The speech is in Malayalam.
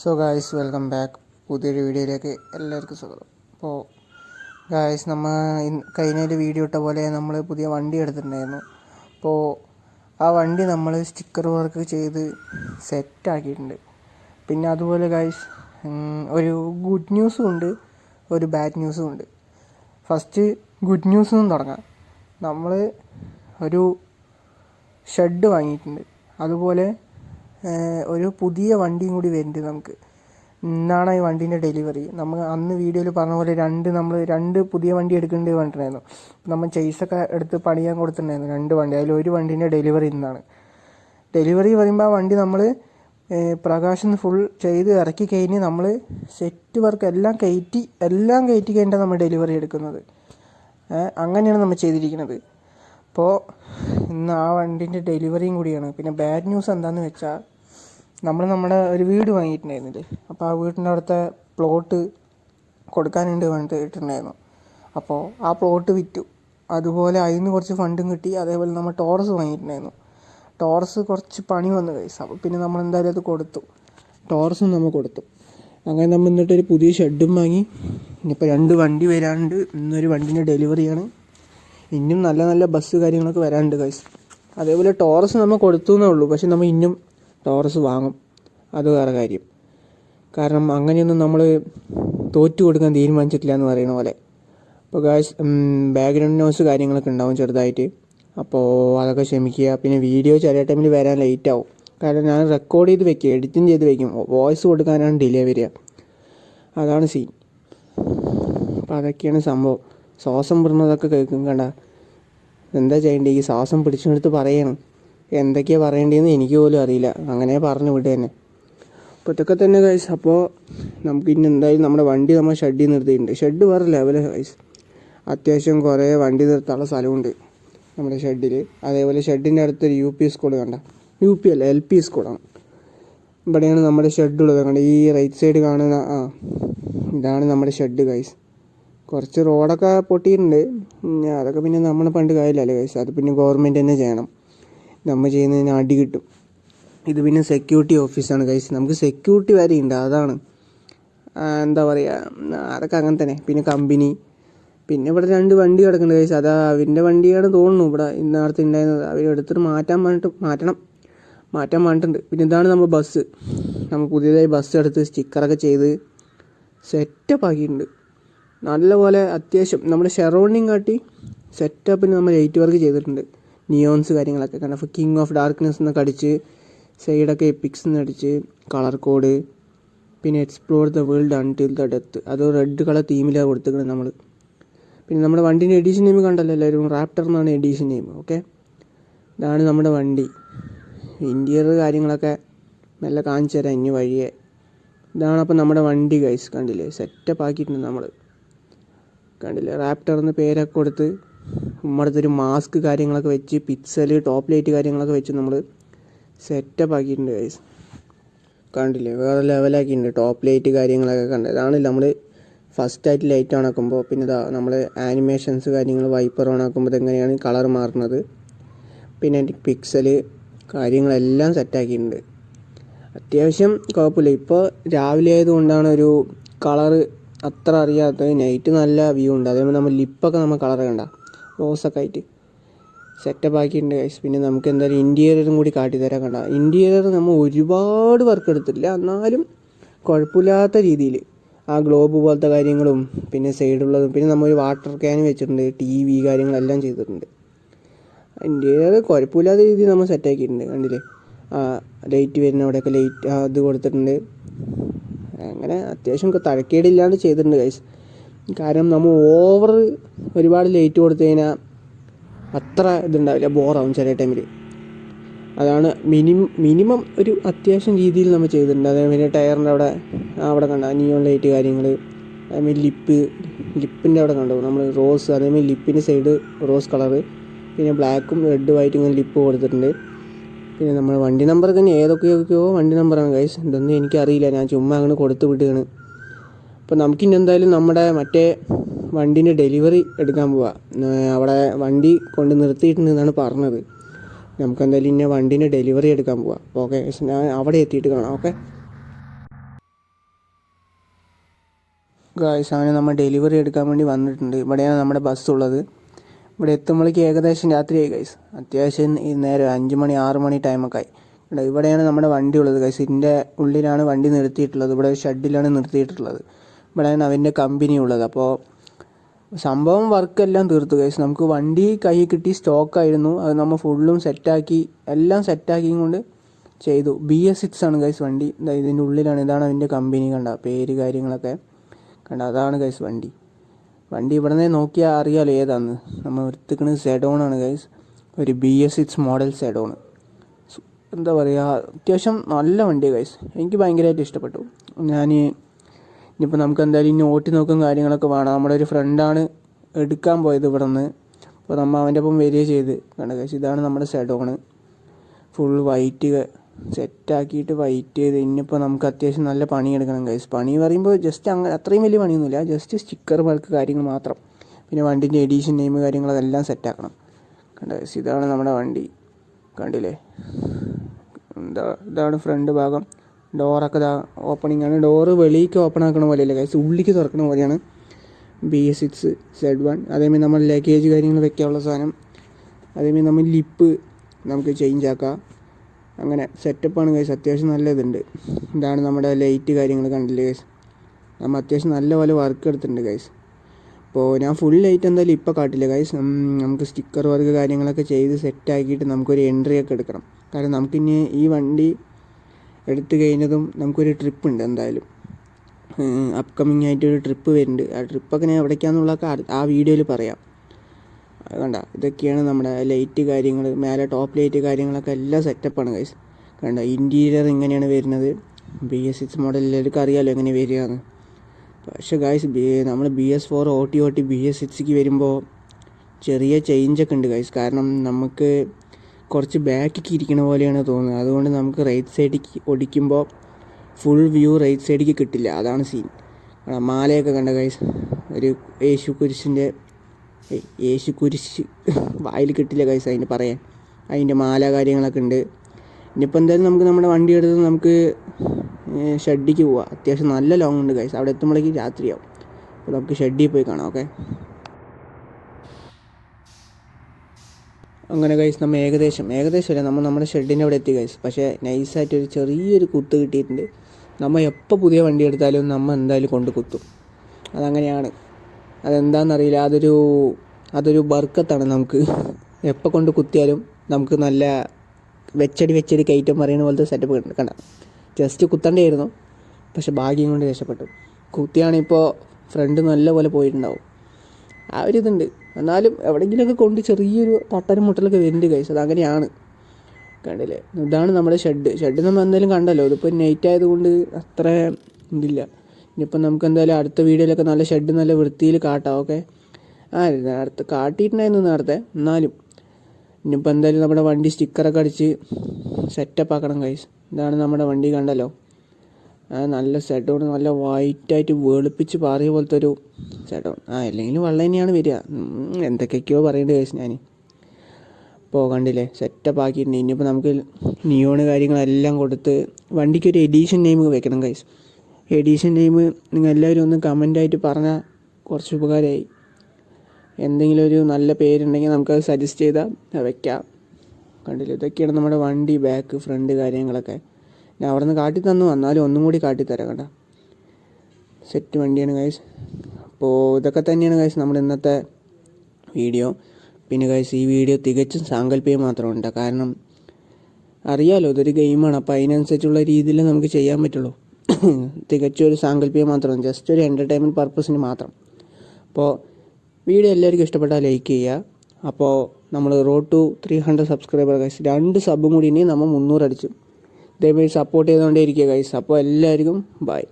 സോ ഗായ്സ് വെൽക്കം ബാക്ക് പുതിയൊരു വീഡിയോയിലേക്ക് എല്ലാവർക്കും സ്വാഗതം. അപ്പോൾ ഗായ്സ് നമ്മൾ കഴിഞ്ഞൊരു വീഡിയോ ഇട്ട പോലെ നമ്മൾ പുതിയ വണ്ടി എടുത്തിട്ടുണ്ടായിരുന്നു. അപ്പോൾ ആ വണ്ടി നമ്മൾ സ്റ്റിക്കർ വർക്ക് ചെയ്ത് സെറ്റാക്കിയിട്ടുണ്ട് പിന്നെ അതുപോലെ ഗായ്സ് ഒരു ഗുഡ് ന്യൂസും ഉണ്ട് ഒരു ബാഡ് ന്യൂസും ഉണ്ട്. ഫസ്റ്റ് ഗുഡ് ന്യൂസ് നിന്ന് തുടങ്ങാം. നമ്മൾ ഒരു ഷെഡ് വാങ്ങിയിട്ടുണ്ട്. അതുപോലെ ഒരു പുതിയ വണ്ടിയും കൂടി വരുന്നുണ്ട് നമുക്ക്. ഇന്നാണ് ഈ വണ്ടീന്റെ ഡെലിവറി. നമ്മൾ അന്ന് വീഡിയോയിൽ പറഞ്ഞ പോലെ രണ്ട് നമ്മൾ രണ്ട് പുതിയ വണ്ടി എടുക്കേണ്ടി പറഞ്ഞിട്ടുണ്ടായിരുന്നു നമ്മൾ ചെയ്സൊക്കെ എടുത്ത് പണിയാൻ കൊടുത്തിട്ടുണ്ടായിരുന്നു രണ്ട് വണ്ടി. അതിൽ ഒരു വണ്ടീന്റെ ഡെലിവറി ഇന്നാണ്. ഡെലിവറി പറയുമ്പോൾ ആ വണ്ടി നമ്മൾ പ്രകാശം ഫുൾ ചെയ്ത് ഇറക്കി കഴിഞ്ഞ് നമ്മൾ സെറ്റ് വർക്ക് എല്ലാം കയറ്റി എല്ലാം കയറ്റി കഴിഞ്ഞിട്ടാണ് നമ്മൾ ഡെലിവറി എടുക്കുന്നത്. അങ്ങനെയാണ് നമ്മൾ ചെയ്തിരിക്കുന്നത്. അപ്പോൾ ഇന്ന് ആ വണ്ടീന്റെ ഡെലിവറിയും കൂടിയാണ്. പിന്നെ ബാഡ് ന്യൂസ് എന്താണെന്ന് വെച്ചാൽ നമ്മൾ നമ്മുടെ ഒരു വീട് വാങ്ങിയിട്ടുണ്ടായിരുന്നില്ലേ? അപ്പോൾ ആ വീടിന്റെ അവിടുത്തെ പ്ലോട്ട് കൊടുക്കാനുണ്ട് വേണ്ടിയിട്ടുണ്ടായിരുന്നു അപ്പോൾ ആ പ്ലോട്ട് വിറ്റു. അതുപോലെ അതിൽ നിന്ന് കുറച്ച് ഫണ്ടും കിട്ടി. അതേപോലെ നമ്മൾ ടോറസ് വാങ്ങിയിട്ടുണ്ടായിരുന്നു. ടോറസ് കുറച്ച് പണി വന്നു കഴിച്ചു അപ്പോൾ പിന്നെ നമ്മൾ എന്തായാലും അത് കൊടുത്തു. ടോറസും നമ്മൾ കൊടുത്തു. അങ്ങനെ നമ്മൾ എന്നിട്ടൊരു പുതിയ ഷെഡും വാങ്ങി. ഇനിയിപ്പോൾ രണ്ട് വണ്ടി വരാനുണ്ട്. ഇന്നൊരു വണ്ടീന്റെ ഡെലിവറിയാണ് ഇനിയും നല്ല നല്ല ബസ് കാര്യങ്ങളൊക്കെ വരാനുണ്ട് ഗൈസ് അതേപോലെ ടോറസ് നമ്മൾ കൊടുത്തു എന്നേ ഉള്ളൂ. പക്ഷെ നമ്മൾ ഇന്നും ടോറസ് വാങ്ങും. അത് വേറെ കാര്യം. കാരണം അങ്ങനെയൊന്നും നമ്മൾ തോറ്റു കൊടുക്കാൻ തീരുമാനിച്ചിട്ടില്ല എന്ന് പറയുന്ന പോലെ. അപ്പോൾ ഗായ്സ് ബാക്ക്ഗ്രൗണ്ട് നോയ്സ് കാര്യങ്ങളൊക്കെ ഉണ്ടാവും ചെറുതായിട്ട്. അപ്പോൾ അതൊക്കെ ക്ഷമിക്കുക. പിന്നെ വീഡിയോ ചെറിയ ടൈമിൽ വരാൻ ലേറ്റ് ആവും. കാരണം ഞാൻ റെക്കോർഡ് ചെയ്ത് വെക്കും എഡിറ്റിംഗ് ചെയ്ത് വെക്കും. വോയിസ് കൊടുക്കാനാണ് ഡിലേ വരിക. അതാണ് സീൻ അപ്പോൾ അതൊക്കെയാണ് സംഭവം. ശ്വാസം വിടുന്നതൊക്കെ കേൾക്കും കണ്ട. എന്താ ചെയ്യേണ്ടത് ഈ ശ്വാസം പിടിച്ചെടുത്ത് പറയണം. എന്തൊക്കെയാണ് പറയേണ്ടതെന്ന് എനിക്ക് പോലും അറിയില്ല. അങ്ങനെ പറഞ്ഞു വിട്ടു തന്നെ അപ്പോൾ ഇതൊക്കെ തന്നെ കൈസ് അപ്പോൾ നമുക്ക് ഇനി എന്തായാലും നമ്മുടെ വണ്ടി നമ്മൾ ഷെഡിൽ നിർത്തിയിട്ടുണ്ട്. ഷെഡ് വേറെ ലെവൽ കൈസ് അത്യാവശ്യം കുറേ വണ്ടി നിർത്താനുള്ള സ്ഥലമുണ്ട് നമ്മുടെ ഷെഡിൽ അതേപോലെ ഷെഡിന്റെ അടുത്തൊരു യു പി സ്കൂൾ കണ്ട. യു പി അല്ല എൽ പി സ്കൂളാണ് ഇവിടെയാണ് നമ്മുടെ ഷെഡ് ഉള്ളത്. കണ്ട? ഈ റൈറ്റ് സൈഡ് കാണുന്ന ആ ഇതാണ് നമ്മുടെ ഷെഡ് ഗൈസ് കുറച്ച് റോഡൊക്കെ പൊട്ടിയിട്ടുണ്ട്. അതൊക്കെ പിന്നെ നമ്മൾ പണ്ട് കാര്യമല്ലേ ഗൈസ് അത് പിന്നെ ഗവൺമെന്റ് തന്നെ ചെയ്യണം. നമ്മൾ ചെയ്യുന്നതിന് അടി കിട്ടും. ഇത് പിന്നെ സെക്യൂരിറ്റി ഓഫീസാണ് ഗൈസ് നമുക്ക് സെക്യൂരിറ്റി വരെ ഉണ്ട് അതാണ്. എന്താ പറയുക അതൊക്കെ അങ്ങനെ തന്നെ. പിന്നെ കമ്പനി പിന്നെ ഇവിടെ രണ്ട് വണ്ടി കിടക്കുന്നുണ്ട് ഗൈസ് അതാ അവന്റെ വണ്ടിയാണ് തോന്നുന്നു ഇവിടെ ഇന്നടത്ത് ഉണ്ടായിരുന്നത് അവർ എടുത്തിട്ട് മാറ്റാൻ പറഞ്ഞിട്ട് മാറ്റണം. മാറ്റാൻ പറഞ്ഞിട്ടുണ്ട്. പിന്നെ ഇതാണ് നമ്മൾ ബസ് നമ്മൾ പുതിയതായി ബസ് എടുത്ത് സ്റ്റിക്കറൊക്കെ ചെയ്ത് സെറ്റപ്പ് ആക്കിയിട്ടുണ്ട്. നല്ലപോലെ അത്യാവശ്യം നമ്മുടെ ഷെറോണിങ് കാട്ടി സെറ്റപ്പിന് നമ്മൾ ലൈറ്റ് വർക്ക് ചെയ്തിട്ടുണ്ട്. നിയോൺസ് കാര്യങ്ങളൊക്കെ. കാരണം കിങ് ഓഫ് ഡാർക്ക്നെസ് എന്നൊക്കെ അടിച്ച് സൈഡൊക്കെ എപ്പിക്സ് എന്ന് അടിച്ച് കളർ കോഡ് പിന്നെ explore the world until the death അത് റെഡ് കളർ തീമിലാണ് കൊടുത്തിരിക്കുന്നത് നമ്മൾ പിന്നെ നമ്മുടെ വണ്ടീന്റെ എഡീഷൻ നെയിം കണ്ടല്ലോ എല്ലാവരും. റാപ്റ്റർ എന്നാണ് എഡീഷൻ നെയിം ഓക്കെ ഇതാണ് നമ്മുടെ വണ്ടി. ഇന്റീരിയർ കാര്യങ്ങളൊക്കെ നല്ല കാണിച്ചു തരാം ഇനി വഴിയെ. ഇതാണ് അപ്പോൾ നമ്മുടെ വണ്ടി ഗൈസ് കണ്ടില്ലേ? സെറ്റപ്പ് ആക്കിയിട്ടുണ്ട് നമ്മൾ കണ്ടില്ലേ? റാപ്റ്റർ എന്ന് പേരൊക്കെ കൊടുത്ത് നമ്മുടെ ഒരു മാസ്ക് കാര്യങ്ങളൊക്കെ വെച്ച് പിക്സൽ ടോപ്പ് ലൈറ്റ് കാര്യങ്ങളൊക്കെ വെച്ച് നമ്മൾ സെറ്റപ്പ് ആക്കിയിട്ടുണ്ട് ഗൈസ് കണ്ടില്ലേ? വേറെ ലെവലാക്കിയിട്ടുണ്ട് ടോപ്പ് ലൈറ്റ് കാര്യങ്ങളൊക്കെ കണ്ട്. ഇതാണ് നമ്മൾ ഫസ്റ്റ് ആയിട്ട് ലൈറ്റ് ഓൺ ആക്കുമ്പോൾ പിന്നെ ഇതാ നമ്മൾ ആനിമേഷൻസ് കാര്യങ്ങൾ വൈപ്പർ ഓൺ ആക്കുമ്പോൾ ഇതെങ്ങനെയാണ് കളർ മാറുന്നത്. പിന്നെ പിക്സൽ കാര്യങ്ങളെല്ലാം സെറ്റാക്കിയിട്ടുണ്ട് അത്യാവശ്യം കുഴപ്പമില്ല. ഇപ്പോൾ രാവിലെ ആയതുകൊണ്ടാണ് ഒരു കളറ് അത്ര അറിയാത്ത നൈറ്റ് നല്ല വ്യൂ ഉണ്ട്. അതേപോലെ നമ്മൾ ലിപ്പൊക്കെ നമ്മൾ കളർ കണ്ട. റോസൊക്കെ ആയിട്ട്. സെറ്റപ്പ് ആക്കിയിട്ടുണ്ട് ഗൈസ് പിന്നെ നമുക്ക് എന്തായാലും ഇന്റീരിയറും കൂടി കാട്ടിത്തരാൻ കണ്ട. ഇന്റീരിയർ നമ്മൾ ഒരുപാട് വർക്ക് എടുത്തിട്ടില്ല. എന്നാലും കുഴപ്പമില്ലാത്ത രീതിയിൽ. ആ ഗ്ലോബ് പോലത്തെ കാര്യങ്ങളും പിന്നെ സൈഡുള്ളതും പിന്നെ നമ്മൾ ഒരു വാട്ടർ ക്യാൻ വെച്ചിട്ടുണ്ട് ടി വി കാര്യങ്ങളെല്ലാം ചെയ്തിട്ടുണ്ട്. ഇന്റീരിയർ കുഴപ്പമില്ലാത്ത രീതിയിൽ നമ്മൾ സെറ്റാക്കിയിട്ടുണ്ട് കണ്ടില്ലേ? ലൈറ്റ് വരുന്ന അവിടെയൊക്കെ ലൈറ്റ് അത് കൊടുത്തിട്ടുണ്ട്. അങ്ങനെ അത്യാവശ്യം തഴക്കേടില്ലാണ്ട് ചെയ്തിട്ടുണ്ട് ഗൈസ് കാരണം നമ്മൾ ഓവർ ഒരുപാട് ലേറ്റ് കൊടുത്തു കഴിഞ്ഞാൽ അത്ര ഇതുണ്ടാവില്ല ബോറാവും ചില ടൈമിൽ അതാണ് മിനിമം മിനിമം ഒരു അത്യാവശ്യം രീതിയിൽ നമ്മൾ ചെയ്തിട്ടുണ്ട്. അതേപോലെ ടയറിന്റെ അവിടെ അവിടെ കണ്ട നിയോൺ ലൈറ്റ് കാര്യങ്ങൾ അതേമാതിരി ലിപ്പ് ലിപ്പിന്റെ അവിടെ കണ്ടു നമ്മൾ റോസ് അതേമാതിരി ലിപ്പിന്റെ സൈഡ് റോസ് കളറ് പിന്നെ ബ്ലാക്കും റെഡ് വൈറ്റും ഇങ്ങനെ ലിപ്പ് കൊടുത്തിട്ടുണ്ട്. പിന്നെ നമ്മൾ വണ്ടി നമ്പർ തന്നെ ഏതൊക്കെയൊക്കെയോ വണ്ടി നമ്പറാണ് ഗൈസ് ഇതൊന്നും എനിക്കറിയില്ല. ഞാൻ ചുമ്മാ അങ്ങനെ കൊടുത്തു വിടുകയാണ് അപ്പോൾ നമുക്കിനി എന്തായാലും നമ്മുടെ മറ്റേ വണ്ടീന്റെ ഡെലിവറി എടുക്കാൻ പോവാം. അവിടെ വണ്ടി കൊണ്ട് നിർത്തിയിട്ടുണ്ടെന്നാണ് പറഞ്ഞത്. നമുക്ക് എന്തായാലും ഇന്ന വണ്ടീന്റെ ഡെലിവറി എടുക്കാൻ പോവാം. ഓക്കെ ഞാൻ അവിടെ എത്തിയിട്ട് കാണാം. ഓക്കെ ഗായ്സ് അങ്ങനെ നമ്മൾ ഡെലിവറി എടുക്കാൻ വേണ്ടി വന്നിട്ടുണ്ട്. ഇവിടെയാണ് നമ്മുടെ ബസ് ഉള്ളത്. ഇവിടെ എത്തുമ്പോഴേക്ക് ഏകദേശം രാത്രിയായി ഗൈസ് അത്യാവശ്യം ഈ നേരം അഞ്ച് മണി ആറ് മണി ടൈമൊക്കെ ആയി. ഇവിടെ ഇവിടെയാണ് നമ്മുടെ വണ്ടി ഉള്ളത് ഗൈസ് ഇതിന്റെ ഉള്ളിലാണ് വണ്ടി നിർത്തിയിട്ടുള്ളത്. ഇവിടെ ഷെഡിലാണ് നിർത്തിയിട്ടുള്ളത്. ഇവിടെയാണ് അവന്റെ കമ്പനി ഉള്ളത്. അപ്പോൾ സംഭവം വർക്കെല്ലാം തീർത്തു ഗൈസ് നമുക്ക് വണ്ടി കൈ കിട്ടി സ്റ്റോക്കായിരുന്നു അത് നമ്മൾ ഫുള്ളും സെറ്റാക്കി എല്ലാം സെറ്റാക്കിയും കൊണ്ട് ചെയ്തു. ബി എസ് സിക്സ് ആണ് ഗൈസ് വണ്ടി. ഇതിന്റെ ഉള്ളിലാണ്. ഇതാണ് അതിന്റെ കമ്പനി കണ്ട? പേര് കാര്യങ്ങളൊക്കെ. കണ്ട? അതാണ് ഗൈസ് വണ്ടി. വണ്ടി ഇവിടെ നിന്ന് നോക്കിയാൽ അറിയാലോ ഏതാന്ന്. നമ്മൾ എടുത്തിക്കണത് സെഡോൺ ആണ് ഗൈസ് ഒരു B S six model sedan എന്താ പറയുക അത്യാവശ്യം നല്ല വണ്ടി ഗൈസ് എനിക്ക് ഭയങ്കരമായിട്ട് ഇഷ്ടപ്പെട്ടു. ഞാൻ ഇനിയിപ്പോൾ നമുക്ക് എന്തായാലും ഇനി ഓട്ടി നോക്കും കാര്യങ്ങളൊക്കെ വേണം. നമ്മുടെ ഒരു ഫ്രണ്ടാണ് എടുക്കാൻ പോയത് ഇവിടെ നിന്ന് അപ്പോൾ നമ്മൾ അവന്റെ ഒപ്പം വരിക ചെയ്ത് കണ്ട ഗൈസ് ഇതാണ് നമ്മുടെ സെഡോണ് ഫുൾ വൈറ്റ് സെറ്റാക്കിയിട്ട് വൈറ്റ് ചെയ്ത് ഇനിയിപ്പോൾ നമുക്ക് അത്യാവശ്യം നല്ല പണിയെടുക്കണം ഗൈസ് പണി പറയുമ്പോൾ ജസ്റ്റ് അങ്ങനെ അത്രയും വലിയ പണിയൊന്നുമില്ല. ജസ്റ്റ് സ്റ്റിക്കർ വർക്ക് കാര്യങ്ങൾ മാത്രം. പിന്നെ വണ്ടിന്റെ എഡീഷൻ നെയിം കാര്യങ്ങൾ കാര്യങ്ങളതെല്ലാം സെറ്റാക്കണം. കണ്ട ഗൈസ് ഇതാണ് നമ്മുടെ വണ്ടി. കണ്ടില്ലേ? എന്താ ഇതാണ് ഫ്രണ്ട് ഭാഗം. ഡോറൊക്കെ ഇതാ ഓപ്പണിംഗ് ആണ്. ഡോറ് വെളിയിലേക്ക് ഓപ്പൺ ആക്കണ പോലെയല്ല ഗൈസ് ഉള്ളിക്ക് തുറക്കണ പോലെയാണ്. B S six Z one അതേമാതിരി നമ്മൾ ലഗേജ് കാര്യങ്ങൾ വെക്കാനുള്ള സാധനം. അതേമാതിരി നമ്മൾ ലിപ്പ് നമുക്ക് ചേഞ്ച് ആക്കാം. അങ്ങനെ സെറ്റപ്പാണ് ഗൈസ് അത്യാവശ്യം നല്ല ഇതുണ്ട്. ഇതാണ് നമ്മുടെ ലൈറ്റ് കാര്യങ്ങൾ കണ്ടില്ലേ ഗൈസ് നമ്മൾ അത്യാവശ്യം നല്ല പോലെ വർക്ക് എടുത്തിട്ടുണ്ട് ഗൈസ് അപ്പോൾ ഞാൻ ഫുൾ ലൈറ്റ് എന്തായാലും ഇപ്പോൾ കാട്ടില്ല ഗൈസ് നമുക്ക് സ്റ്റിക്കർ വർക്ക് കാര്യങ്ങളൊക്കെ ചെയ്ത് സെറ്റാക്കിയിട്ട് നമുക്കൊരു എൻട്രി ഒക്കെ എടുക്കണം. കാരണം നമുക്കിനി ഈ വണ്ടി എടുത്തു കഴിഞ്ഞതും നമുക്കൊരു ട്രിപ്പ് ഉണ്ട് എന്തായാലും. അപ്കമിങ് ആയിട്ടൊരു ട്രിപ്പ് വരുന്നുണ്ട്. ആ ട്രിപ്പൊക്കെ ഞാൻ എവിടേക്കാന്നുള്ളതൊക്കെ ആ വീഡിയോയിൽ പറയാം. അത് കണ്ട? ഇതൊക്കെയാണ് നമ്മുടെ ലൈറ്റ് കാര്യങ്ങൾ മേലെ ടോപ്പ് ലൈറ്റ് കാര്യങ്ങളൊക്കെ എല്ലാം സെറ്റപ്പാണ് ഗൈസ് കണ്ട? ഇന്റീരിയർ ഇങ്ങനെയാണ് വരുന്നത്. ബി എസ് സിക്സ് മോഡൽ എല്ലാവർക്കും അറിയാമല്ലോ എങ്ങനെ വരികയെന്ന് പക്ഷേ ഗൈസ് നമ്മൾ ബി എസ് ഫോർ ഓട്ടി T O T B S സിക്സിക്ക് വരുമ്പോൾ ചെറിയ ചേഞ്ചൊക്കെ ഉണ്ട് ഗൈസ് കാരണം നമുക്ക് കുറച്ച് ബാക്കിക്ക് ഇരിക്കണ പോലെയാണ് തോന്നുന്നത്. അതുകൊണ്ട് നമുക്ക് റൈറ്റ് സൈഡിലേക്ക് ഒടിക്കുമ്പോൾ ഫുൾ വ്യൂ റൈറ്റ് സൈഡിലേക്ക് കിട്ടില്ല. അതാണ് സീൻ മാലയൊക്കെ കണ്ട ഗൈസ് ഒരു യേശു കുരിശിന്റെ യേശു കുരിശ് വായിൽ കിട്ടില്ല കൈസ അതിന് പറയാൻ. അതിന്റെ മാല കാര്യങ്ങളൊക്കെ ഉണ്ട്. ഇനിയിപ്പോൾ എന്തായാലും നമുക്ക് നമ്മുടെ വണ്ടി എടുത്ത് നമുക്ക് ഷെഡിക്ക് പോവാം. അത്യാവശ്യം നല്ല ലോങ് ഉണ്ട് കൈസ അവിടെ എത്തുമ്പോഴേക്കും രാത്രിയാവും. അപ്പോൾ നമുക്ക് ഷെഡിൽ പോയി കാണാം ഓക്കെ അങ്ങനെ കഴിച്ച് നമ്മൾ ഏകദേശം ഏകദേശം അല്ല നമ്മൾ നമ്മുടെ ഷെഡിന്റെ അവിടെ എത്തി കഴിച്ചു പക്ഷേ നൈസായിട്ട് ഒരു ചെറിയൊരു കുത്ത് കിട്ടിയിട്ടുണ്ട്. നമ്മൾ എപ്പോൾ പുതിയ വണ്ടി എടുത്താലും നമ്മൾ എന്തായാലും കൊണ്ട് കുത്തും. അതങ്ങനെയാണ്. അതെന്താണെന്നറിയില്ല അതൊരു അതൊരു ബർക്കത്താണ് നമുക്ക്. എപ്പോൾ കൊണ്ട് കുത്തിയാലും നമുക്ക് നല്ല വെച്ചടി വെച്ചടി കയറ്റം പറയുന്ന പോലത്തെ സെറ്റപ്പ് കണ്ട ജസ്റ്റ് കുത്തണ്ടായിരുന്നു. പക്ഷെ ഭാഗ്യം കൊണ്ട് രക്ഷപ്പെട്ടു. കുത്തിയാണിപ്പോൾ ഫ്രണ്ട് നല്ലപോലെ പോയിട്ടുണ്ടാവും. ആ ഒരു ഇതുണ്ട്. എന്നാലും എവിടെയെങ്കിലുമൊക്കെ കൊണ്ട് ചെറിയൊരു തട്ടലും മുട്ടലൊക്കെ വരുന്നുണ്ട് കഴിച്ചത് അത് അങ്ങനെയാണ് കണ്ടില്ലേ? ഇതാണ് നമ്മുടെ ഷെഡ് ഷെഡ് നമ്മൾ എന്തായാലും കണ്ടല്ലോ. ഇതിപ്പോൾ നൈറ്റ് ആയതുകൊണ്ട് അത്ര ഇതില്ല. ഇനിയിപ്പോൾ നമുക്ക് എന്തായാലും അടുത്ത വീഡിയോയിലൊക്കെ നല്ല ഷെഡ് നല്ല വൃത്തിയിൽ കാട്ടാം ഓക്കെ? ആ നേരത്തെ കാട്ടിയിട്ടുണ്ടായിരുന്നു നേരത്തെ. എന്നാലും ഇനിയിപ്പോൾ എന്തായാലും നമ്മുടെ വണ്ടി സ്റ്റിക്കറൊക്കെ അടിച്ച് സെറ്റപ്പ് ആക്കണം കൈസ് ഇതാണ് നമ്മുടെ വണ്ടി കണ്ടല്ലോ? നല്ല സെഡോൺ നല്ല വൈറ്റായിട്ട് വെളുപ്പിച്ച് പാറിയ പോലത്തെ ഒരു സെഡോൺ ആ അല്ലെങ്കിൽ വെള്ളം തന്നെയാണ് വരിക. എന്തൊക്കെയൊക്കെയോ പറയേണ്ടത് കേസ് ഞാൻ ഇപ്പോൾ കണ്ടില്ലേ സെറ്റപ്പ് ആക്കിയിട്ടുണ്ട്. ഇനിയിപ്പോൾ നമുക്ക് നിയോണ് കാര്യങ്ങളെല്ലാം കൊടുത്ത് വണ്ടിക്ക് ഒരു എഡീഷൻ നെയിം വെക്കണം കൈസ് എഡീഷൻ ടൈം നിങ്ങൾ എല്ലാവരും ഒന്ന് കമന്റായിട്ട് പറഞ്ഞാൽ കുറച്ച് ഉപകാരമായി. എന്തെങ്കിലും ഒരു നല്ല പേരുണ്ടെങ്കിൽ നമുക്കത് സജസ്റ്റ് ചെയ്താൽ വെക്കാം. കണ്ടില്ലേ? ഇതൊക്കെയാണ് നമ്മുടെ വണ്ടി ബാക്ക് ഫ്രണ്ട് കാര്യങ്ങളൊക്കെ. ഞാൻ അവിടെ നിന്ന് കാട്ടി തന്നു വന്നാലും ഒന്നും കൂടി കാട്ടിത്തരാം കേട്ടോ. സെറ്റ് വണ്ടിയാണ് ഗൈസ് അപ്പോൾ ഇതൊക്കെ തന്നെയാണ് ഗൈസ് നമ്മുടെ ഇന്നത്തെ വീഡിയോ പിന്നെ ഗൈസ് ഈ വീഡിയോ തികച്ചും സാങ്കല്പികം മാത്രമുണ്ട് കാരണം അറിയാലോ ഇതൊരു ഗെയിമാണ് അപ്പോൾ അതിനനുസരിച്ചുള്ള രീതിയിൽ നമുക്ക് ചെയ്യാൻ പറ്റുള്ളൂ. തികച്ചും ഒരു സാങ്കല്പികം മാത്രം ജസ്റ്റ് ഒരു എന്റർടൈൻമെന്റ് പർപ്പസിന് മാത്രം. അപ്പോൾ വീഡിയോ എല്ലാവർക്കും ഇഷ്ടപ്പെട്ടാൽ ലൈക്ക് ചെയ്യുക. അപ്പോൾ നമ്മൾ road to three hundred subscriber guys രണ്ട് സബും കൂടി ഇനി നമ്മൾ മുന്നൂറ് അടിച്ചു. ഇതേപോലെ സപ്പോർട്ട് ചെയ്തുകൊണ്ടേ ഇരിക്കുക ഗൈസ് അപ്പോൾ എല്ലാവർക്കും ബൈ